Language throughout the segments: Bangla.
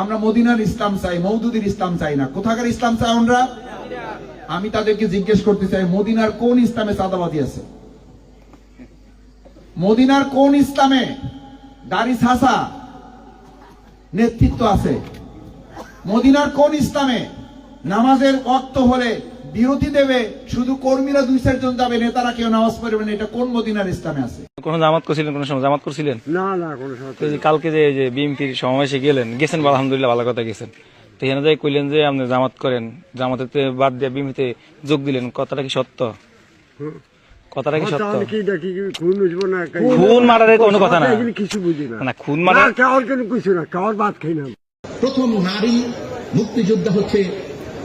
আমরা মদিনার ইসলাম চাই মৌদুদির ইসলাম চাই না। কোথাকার ইসলাম চাই আমরা? আমি তাদেরকে জিজ্ঞেস করতে চাই, মদিনার কোন ইসলামে চাঁদাবাদি আছে? মদিনার কোন ইসলামে দাড়ি ছাসা নেতৃত্ব আছে? মদিনার কোন ইসলামে নামাজের অক্ত হলে বিরতি দেবে, শুধু কর্মীরা দুই চারজন যাবে, নেতারা কেউ নামাজ পড়বে না, এটা কোন মদিনার ইসলামে আছে? কোনো জামাত করছিলেন কোনো সময় জামাত করছিলেন? না না কোনো সময় তো এই যে কালকে যে এই যে বিএনপির সমাবেশে গেলেন গেছেন বা আলহামদুলিল্লাহ ভালো কথা গেছেন। তো এখানে যাই কইলেন যে আপনি জামাত করেন। জামাতে বাদ দিয়ে বিএনপিতে যোগ দিলেন। কথাটা কি সত্য? কথাটা কি সত্য? তাহলে কি দেখি কি খুন বুঝব না খুন মারারের কোনো কথা না। এগুলি কিছু বুঝি না। না খুন মারা না, কাউর কিছু না কাউর বাদ খাই না। প্রথম নারী মুক্তিযোদ্ধা হচ্ছে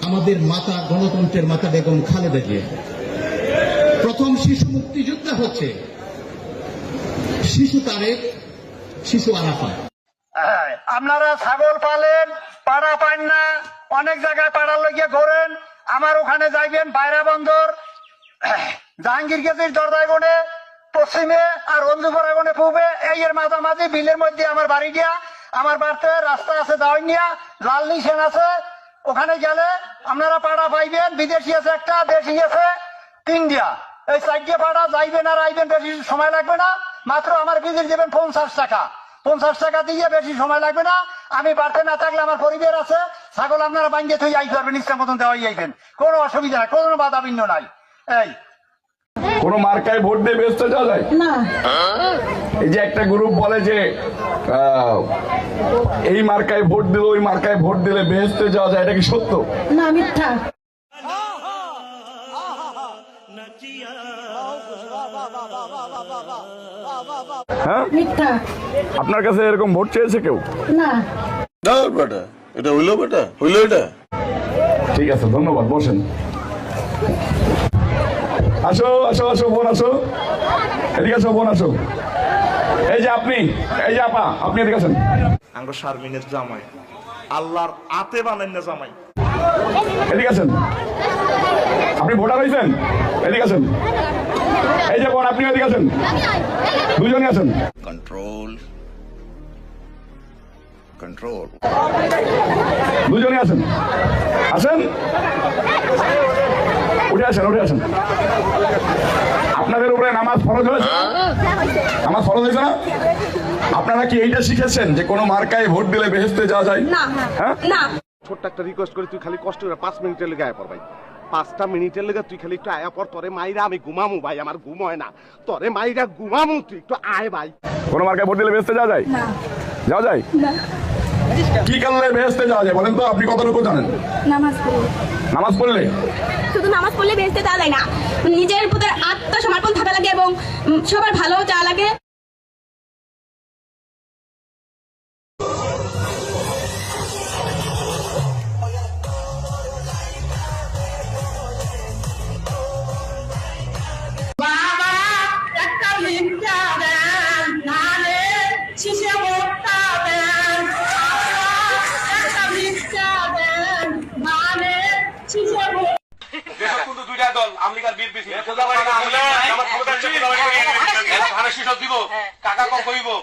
আমাদের মাতা গণতন্ত্রের মাতা বেগম খালেদা জিয়া। প্রথম শিশু মুক্তিযোদ্ধা হচ্ছে শিশু তারেক, শিশু আরাফাত। আপনারা ছাগল পালেন, পাড়া পান না, অনেক জায়গায় পাড়ার লইয়া ঘোরেন, আমার ওখানে যাইবেন বাইরা বন্দর, জাহাঙ্গীর গেছির দরজায় গনে, পশ্চিমে আর রঞ্জুপুরা গনে পূবে, এই এর মাঝামাঝি বিলের মধ্যে আমার বাড়ি গিয়া, আমার বাড়িতে রাস্তা আছে দাওয়াইনিয়া লাল নিশান আছে, ওখানে গেলে আপনারা পাড়া পাইবেন, বিদেশি আছে একটা, দেশি আছে ইন্ডিয়া এই চারটে পাড়া যাইবেন আর আইবেন, বেশি সময় লাগবে না। মাত্র আমার বিজির দেবেন পঞ্চাশ টাকা। পঞ্চাশ টাকা দিয়ে বেশি সময় লাগবে না। আমি বাড়তে না থাকলে আমার পরিবার আছে। ছাগল আপনারা বাঙ্গে থই আইতে পারবেন ইচ্ছা মতন দেওয়াই আইবেন। কোনো অসুবিধা নাই কোনো বাধা বিঘ্ন নাই। এই। কোন মার্কায় ভোট দিয়ে বেসতে যাওয়া যায়? এই যে একটা গ্রুপ বলে যে আহ, এই মার্কায় ভোট দিলে ওই মার্কায় ভোট দিলে বেহেস্তে যাওয়া যায় এটা কি সত্য? না মিথ্যা। হ্যাঁ? আপনার কাছে এরকম ভোট চেয়েছে কেউ? না। না বেটা। এটা হইল বেটা। হইল এটা। ঠিক আছে ধন্যবাদ বসেন। আসো আসো আসো বোন আসো। এদিকে আসো বোন আসো। এই যে আপনি এই যে আপা আপনি এদিকে আসেন। আঙ্গ শারমিনের জামাই। আল্লাহর আতে বানান না জামাই। এদিকে আসেন। আপনি ভোটার হয়েছেন এদিকে আসেন। এই যে আপনি এদিকে আসেন দুজনই আছেন? কন্ট্রোল কন্ট্রোল দুজনই আছেন? আসেন উঠে আসেন উঠে আসেন আপনাদের উপরে নামাজ ফরজ হয়েছে? নামাজ ফরজ হয়েছে না? আপনারা কি এইটা শিখেছেন যে কোনো মার্কায় ভোট দিলে বেহেস্তে যাওয়া যায়? না হ্যাঁ? না। ছোট্ট একটা রিকোয়েস্ট করি তুই খালি কষ্ট করে পাঁচ মিনিটের লেগে আয়া পর ভাই। পাঁচটা মিনিটের লেগে তুই খালি একটু আয়া পর তোরে মাইরা আমি ঘুমামু ভাই আমার ঘুম হয় না। তোরে মাইরা ঘুমামু তুই একটু আয় ভাই। কোনো মার্কায় ভোট দিলে বেহেস্তে যাওয়া যায়? যাওয়া যায়? কি করলে বেহেস্তে যাওয়া যায় বলেন তো আপনি কতটুকু জানেন? নামাজ পড়ি। নামাজ পড়লে? শুধু নামাজ পড়লে বেঁচতে তা যায় না। নিজের প্রতি আত্মসমর্পণ থাকা লাগে এবং সবার ভালো চা লাগে।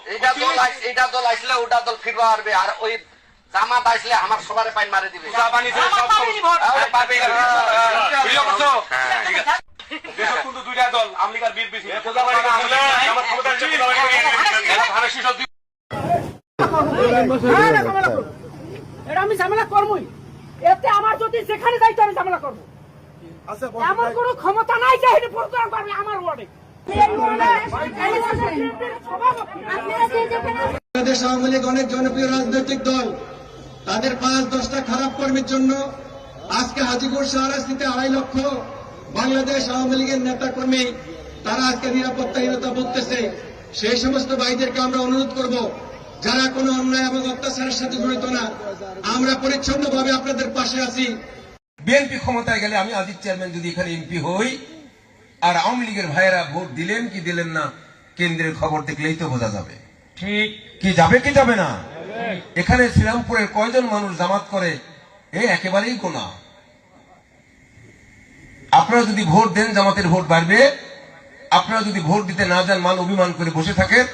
এইটা দল আইস- এইটা দল আসলে ওটা দল ফিরবা পারবে আর ওই জামাত আসলে আমার সবার পাইন মারে দিবে আরে পাবে, বুঝলো করছ? এটা আমি ঝামেলা করবই এতে আমার যদি যেখানে যাইতো আমি ঝামেলা করব এমন কোনো ক্ষমতা নাই যে এটা প্রোগ্রাম করবে আমার ওয়ার্ডে। বাংলাদেশ আওয়ামী লীগ অনেক জনপ্রিয় রাজনৈতিক দল। তাদের পাঁচ দশটা খারাপ কর্মীর জন্য আজকে হাজিপুর শাহরাস্তিতে আড়াই লক্ষ বাংলাদেশ আওয়ামী লীগের নেতা কর্মী তারা আজকে নিরাপত্তাহীনতা ভুগতেছে সেই সমস্ত ভাইদেরকে আমরা অনুরোধ করব যারা কোনো অন্যায় এবং অত্যাচারের সাথে জড়িত না আমরা পরিচ্ছন্নভাবে আপনাদের পাশে আছি। বিএনপি ক্ষমতায় গেলে আমি আজিজ চেয়ারম্যান যদি এখানে এমপি হই আর আওয়ামী লীগের ভাইয়েরা ভোট দিলেন কি দিলেন না কেন্দ্রের খবর দেখলেই তো বোঝা যাবে। ঠিক। কি যাবে কি যাবে না? এখানে শ্রীরামপুরের কয়জন মানুষ জামাত করে এ একেবারেই গোনা। আপনারা যদি ভোট দেন জামাতের ভোট বাড়বে। আপনারা যদি ভোট দিতে না যান মান অভিমান করে বসে থাকেন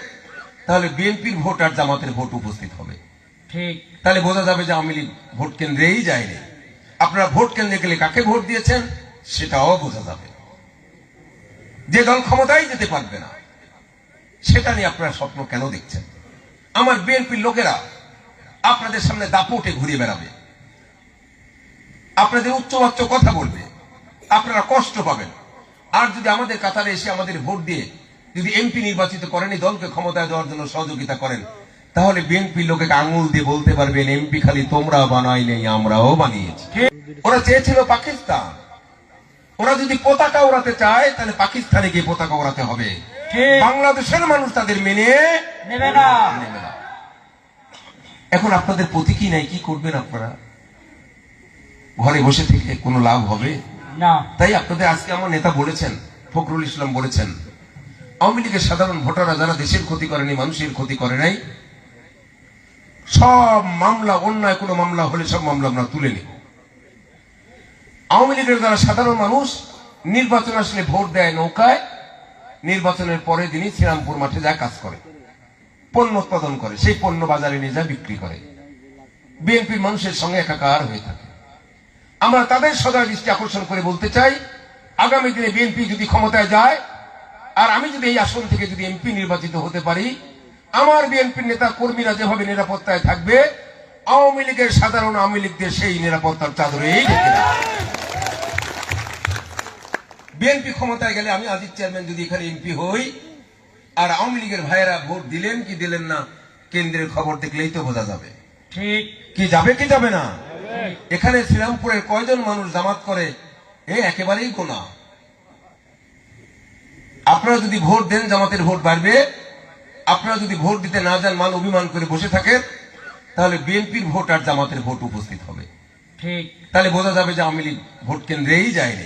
তাহলে বিএনপির ভোট আর জামাতের ভোট উপস্থিত হবে। ঠিক। তাহলে বোঝা যাবে যে আওয়ামী লীগ ভোট কেন্দ্রেই যায়নি আপনারা ভোট কেন্দ্রে গেলে কাকে ভোট দিয়েছেন সেটাও বোঝা যাবে। যে দল ক্ষমতায় যেতে পারবে না, সেটা নিয়ে আপনারা স্বপ্ন কেন দেখছেন? আমার বিএনপির লোকেরা আপনাদের সামনে দাপটে ঘুরে বেড়াবে। আপনাদের উচ্চবাচ্য কথা বলবে। আপনারা কষ্ট পাবেন। আর যদি আমাদের কাতারে এসে আমাদের ভোট দিয়ে যদি এমপি নির্বাচিত করেন এই দলকে ক্ষমতায় দেওয়ার জন্য সহযোগিতা করেন তাহলে বিএনপির লোকে আঙুল দিয়ে বলতে পারবেন এমপি খালি তোমরা বানাই নেই আমরাও বানিয়েছি। ওরা চেয়েছিল পাকিস্তান। ওরা যদি পতাকা ওড়াতে চায় তাহলে পাকিস্তানে গিয়ে পতাকা ওড়াতে হবে। বাংলাদেশের মানুষ তাদের মেনে নেবে না। এখন আপনাদের প্রতীকী নাই কি করবেন আপনারা? ঘরে বসে থেকে কোনো লাভ হবে? না। তাই আপনাদের আজকে আমার নেতা বলেছেন ফখরুল ইসলাম বলেছেন আওয়ামী লীগের সাধারণ ভোটাররা যারা দেশের ক্ষতি করেনি মানুষের ক্ষতি করে নাই সব মামলা, অন্যায় কোনো মামলা হলে সব মামলা আমরা তুলে নিব। আওয়ামী লীগের দ্বারা সাধারণ মানুষ, নির্বাচন আসলে ভোট দেয় নৌকায়, নির্বাচনের পরে দিনই শ্রীরামপুর মাঠে যায় কাজ করে, পণ্য উৎপাদন করে, সেই পণ্য বাজারে নিয়ে যা বিক্রি করে। বিএনপির মানুষের সঙ্গে একাকার হয়ে থাকে। আমরা তাদের সদয় দৃষ্টি আকর্ষণ করে বলতে চাই, আগামী দিনে বিএনপি যদি ক্ষমতায় যায়, আর আমি যদি এই আসন থেকে যদি এমপি নির্বাচিত হতে পারি আমার বিএনপির নেতা কর্মীরা যেভাবে নিরাপত্তায় থাকবে আওয়ামী লীগের সাধারণ আওয়ামী লীগদের সেই নিরাপত্তার চাদরেই বিএনপি ক্ষমতায় গেলে আমি আজিজ চেয়ারম্যান যদি এখানে এমপি হই আর আওয়ামী লীগের ভাইয়েরা ভোট দিলেন কি দিলেন না কেন্দ্রের খবর দেখলেই তো বোঝা যাবে। ঠিক। কি যাবে কি যাবে না? এখানে শ্রীরামপুরের কয়জন মানুষ জামাত করে এ একেবারেই গোনা। আপনারা যদি ভোট দেন জামাতের ভোট বাড়বে আপনারা যদি ভোট দিতে না যান মান অভিমান করে বসে থাকেন তাহলে বিএনপির ভোট আর জামাতের ভোট উপস্থিত হবে। ঠিক। তাহলে বোঝা যাবে যে আওয়ামী লীগ ভোট কেন্দ্রেই যায়নি।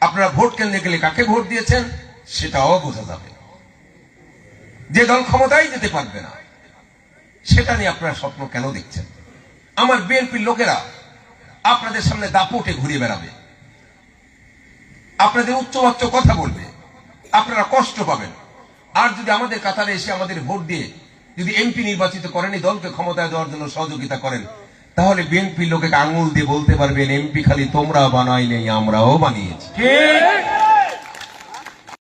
আপনারা ভোট কেন্দ্রে গেলে কাকে ভোট দিয়েছেন সেটাও বোঝা যাবে। যে দল ক্ষমতায় যেতে পারবে না সেটা নিয়ে আপনারা স্বপ্ন কেন দেখছেন? আমার বিএনপির লোকেরা আপনাদের সামনে দাপটে ঘুরে বেড়াবে। আপনাদের উচ্চবাচ্য কথা বলবে। আপনারা কষ্ট পাবেন। আর যদি আমাদের কাতারে এসে আমাদের ভোট দিয়ে যদি এমপি নির্বাচিত করেন, এই দলকে ক্ষমতায় দেওয়ার জন্য সহযোগিতা করেন, তাহলে বিএনপির লোকে আঙুল দিয়ে বলতে পারবেন এমপি খালি তোমরা বানাই নেই আমরাও বানিয়েছি। ঠিক।